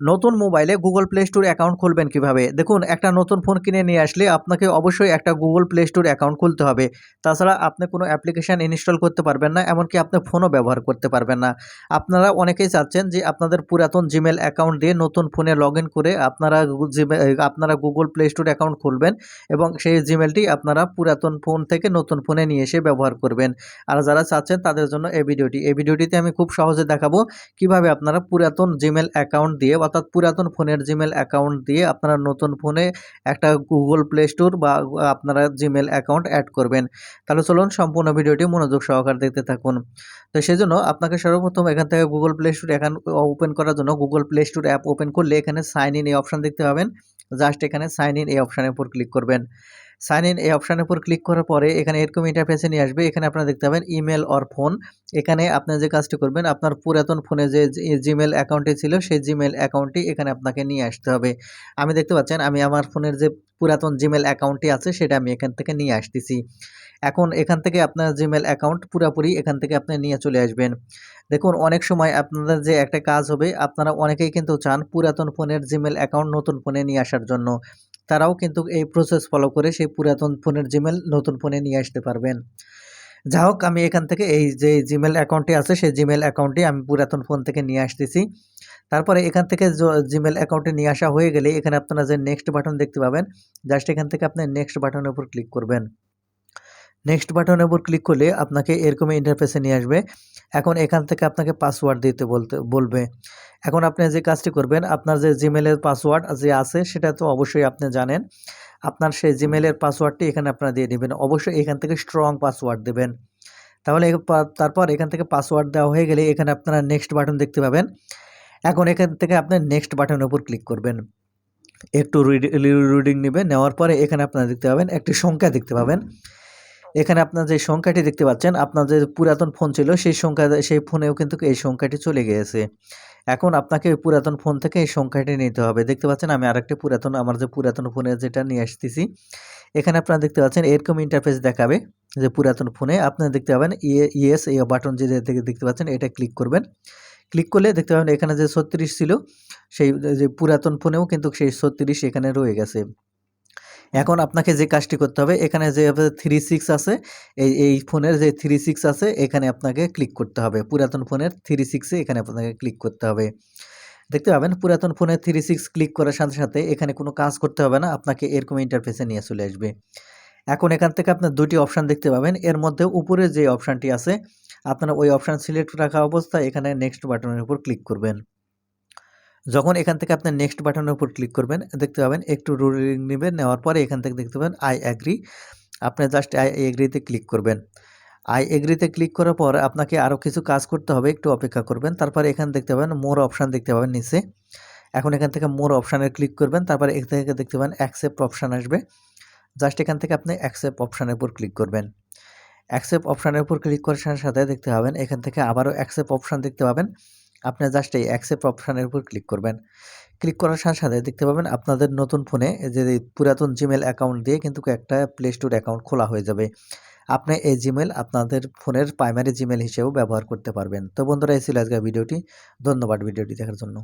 নতুন মোবাইলে Google play store account খুলবেন কীভাবে? দেখুন, একটা নতুন ফোন কিনে নিয়ে আসলে আপনাকে অবশ্যই একটা গুগল প্লে স্টোর অ্যাকাউন্ট খুলতে হবে। তাছাড়া আপনি কোনো অ্যাপ্লিকেশান ইনস্টল করতে পারবেন না, এমনকি আপনি ফোনও ব্যবহার করতে পারবেন না। আপনারা অনেকেই চাচ্ছেন যে আপনাদের পুরাতন জিমেল অ্যাকাউন্ট দিয়ে নতুন ফোনে লগ করে আপনারা আপনারা গুগল প্লে স্টোর অ্যাকাউন্ট খুলবেন এবং সেই জিমেলটি আপনারা পুরাতন ফোন থেকে নতুন ফোনে নিয়ে এসে ব্যবহার করবেন। আর যারা চাচ্ছেন তাদের জন্য এই ভিডিওটি। এই ভিডিওটিতে আমি খুব সহজে দেখাবো কীভাবে আপনারা পুরাতন জিমেল অ্যাকাউন্ট দিয়ে অর্থাৎ পুরাতন ফোনের জিমেল অ্যাকাউন্ট দিয়ে আপনারা নতুন ফোনে একটা গুগল প্লে স্টোর বা আপনারা জিমেল অ্যাকাউন্ট অ্যাড করবেন। তাহলে চলুন সম্পূর্ণ ভিডিওটি মনোযোগ সহকারে দেখতে থাকুন। তো সেই জন্য আপনাকে সর্বপ্রথম এখান থেকে গুগল প্লে স্টোর এখান ওপেন করার জন্য Google play store app open করলে এখানে সাইন ইন এই অপশান দেখতে পাবেন। জাস্ট এখানে সাইন ইন এই অপশানের উপর ক্লিক করবেন। সাইন ইন এই অপশানের উপর ক্লিক করার পরে এখানে এরকম ইন্টারফেসে নিয়ে আসবে। এখানে আপনারা দেখতে পাবেন ইমেল অর ফোন এখানে আপনি যে কাজটি করবেন, আপনার পুরাতন ফোনে যে জিমেল অ্যাকাউন্টটি ছিল, সেই জিমেল অ্যাকাউন্টটি এখানে আপনাকে নিয়ে আসতে হবে। আমি দেখতে পাচ্ছেন, আমি আমার ফোনের যে পুরাতন জিমেল অ্যাকাউন্টটি আছে, সেটা আমি এখান থেকে নিয়ে আসতেছি। এখন এখান থেকে আপনার জিমেল অ্যাকাউন্ট পুরাপুরি এখান থেকে আপনি নিয়ে চলে আসবেন। দেখুন, অনেক সময় আপনাদের যে একটা কাজ হবে, আপনারা অনেকেই কিন্তু চান পুরাতন ফোনের জিমেল অ্যাকাউন্ট নতুন ফোনে নিয়ে আসার জন্য। তারাও কিন্তু এই প্রসেস ফলো করে সেই পুরাতন ফোনের জিমেল নতুন ফোনে নিয়ে আসতে পারবেন। যা হোক, আমি এখান থেকে এই যে জিমেল অ্যাকাউন্টটি আছে, সেই জিমেল অ্যাকাউন্টটি আমি পুরাতন ফোন থেকে নিয়ে আসতেছি। তারপরে এখান থেকে জিমেল অ্যাকাউন্টে নিয়ে আসা হয়ে গেলে এখানে আপনারা যে নেক্সট বাটন দেখতে পাবেন জাস্ট এখান থেকে আপনি নেক্সট বাটনের উপর ক্লিক করবেন। নেক্সট বাটনের উপর ক্লিক করলে আপনাকে এরকম ইন্টারফেসে নিয়ে আসবে। এখন এখান থেকে আপনাকে পাসওয়ার্ড দিতে বলতে, বলবে। এখন আপনি যে কাজটি করবেন, আপনার যে জিমেলের পাসওয়ার্ড যে আছে, সেটা তো অবশ্যই আপনি জানেন। আপনার সেই জিমেলের পাসওয়ার্ডটি এখানে আপনারা দিয়ে দেবেন। অবশ্যই এখান থেকে স্ট্রং পাসওয়ার্ড দেবেন। তাহলে তারপর এখান থেকে পাসওয়ার্ড দেওয়া হয়ে গেলে এখানে আপনারা নেক্সট বাটন দেখতে পাবেন। এখন এখান থেকে আপনি নেক্সট বাটনের উপর ক্লিক করবেন। একটু রিডিং নেবে নেওয়ার পরে এখানে আপনারা দেখতে পাবেন, একটি সংখ্যা দেখতে পাবেন। এখানে আপনার যে সংখ্যাটি দেখতে পাচ্ছেন, আপনার যে পুরাতন ফোন ছিল, সেই সংখ্যা, সেই ফোনেও কিন্তু এই সংখ্যাটি চলে গিয়েছে। এখন আপনাকে ওই পুরাতন ফোন থেকে এই সংখ্যাটি নিতে হবে। দেখতে পাচ্ছেন, আমি আরেকটি পুরাতন, আমার যে পুরাতন ফোনে যেটা নিয়ে আসতেছি, এখানে আপনারা দেখতে পাচ্ছেন, এরকম ইন্টারফেস দেখাবে যে পুরাতন ফোনে। আপনারা দেখতে পাবেন ইয়ে ইয়েস, এই বাটন যে দেখে দেখতে পাচ্ছেন, এটা ক্লিক করবেন। ক্লিক করলে দেখতে পাবেন, এখানে যে ছত্রিশ ছিল, সেই, যে পুরাতন ফোনেও কিন্তু সেই ছত্রিশ এখানে রয়ে গেছে। এখন আপনাকে যে কাজটি করতে হবে, এখানে যে থ্রি সিক্স আছে, এই এই ফোনের যে থ্রি সিক্স আছে, এখানে আপনাকে ক্লিক করতে হবে। পুরাতন ফোনের থ্রি সিক্সে এখানে আপনাকে ক্লিক করতে হবে। দেখতে পাবেন, পুরাতন ফোনের থ্রি সিক্স ক্লিক করার সাথে সাথে এখানে কোনো কাজ করতে হবে না, আপনাকে এরকম ইন্টারফেসে নিয়ে চলে আসবে। এখন এখান থেকে আপনার দুটি অপশান দেখতে পাবেন, এর মধ্যে উপরে যে অপশানটি আছে, আপনারা ওই অপশান সিলেক্ট রাখা অবস্থায় এখানে নেক্সট বাটনের উপর ক্লিক করবেন। যখন এখান থেকে আপনি নেক্সট বাটনের উপর ক্লিক করবেন, দেখতে পাবেন একটু রুলিং নেবেন, নেওয়ার পরে এখান থেকে দেখতে পাবেন আই অ্যাগ্রি আপনি জাস্ট আই এগ্রিতে ক্লিক করবেন। আই এগ্রিতে ক্লিক করার পর আপনাকে আরও কিছু কাজ করতে হবে, একটু অপেক্ষা করবেন। তারপরে এখান দেখতে পাবেন মোর অপশান দেখতে পাবেন নিচে। এখন এখান থেকে মোর অপশানে ক্লিক করবেন, তারপরে এখান থেকে দেখতে পাবেন অ্যাকসেপ্ট অপশান আসবে। জাস্ট এখান থেকে আপনি অ্যাকসেপ্ট অপশানের উপর ক্লিক করবেন। অ্যাকসেপ্ট অপশানের উপর ক্লিক করার সাথে সাথে দেখতে পাবেন এখান থেকে আবারও অ্যাকসেপ্ট অপশান দেখতে পাবেন। আপনি জাস্ট এই অ্যাকসেপ্ট অপশানের উপর ক্লিক করবেন। ক্লিক করার সাথে সাথে দেখতে পাবেন আপনাদের নতুন ফোনে যে পুরাতন জিমেল অ্যাকাউন্ট দিয়ে কিন্তু একটা প্লে স্টোর অ্যাকাউন্ট খোলা হয়ে যাবে। আপনি এই জিমেল আপনাদের ফোনের প্রাইমারি জিমেল হিসেবেও ব্যবহার করতে পারবেন। তো বন্ধুরা, এই ছিল আজকের ভিডিওটি। ধন্যবাদ ভিডিওটি দেখার জন্য।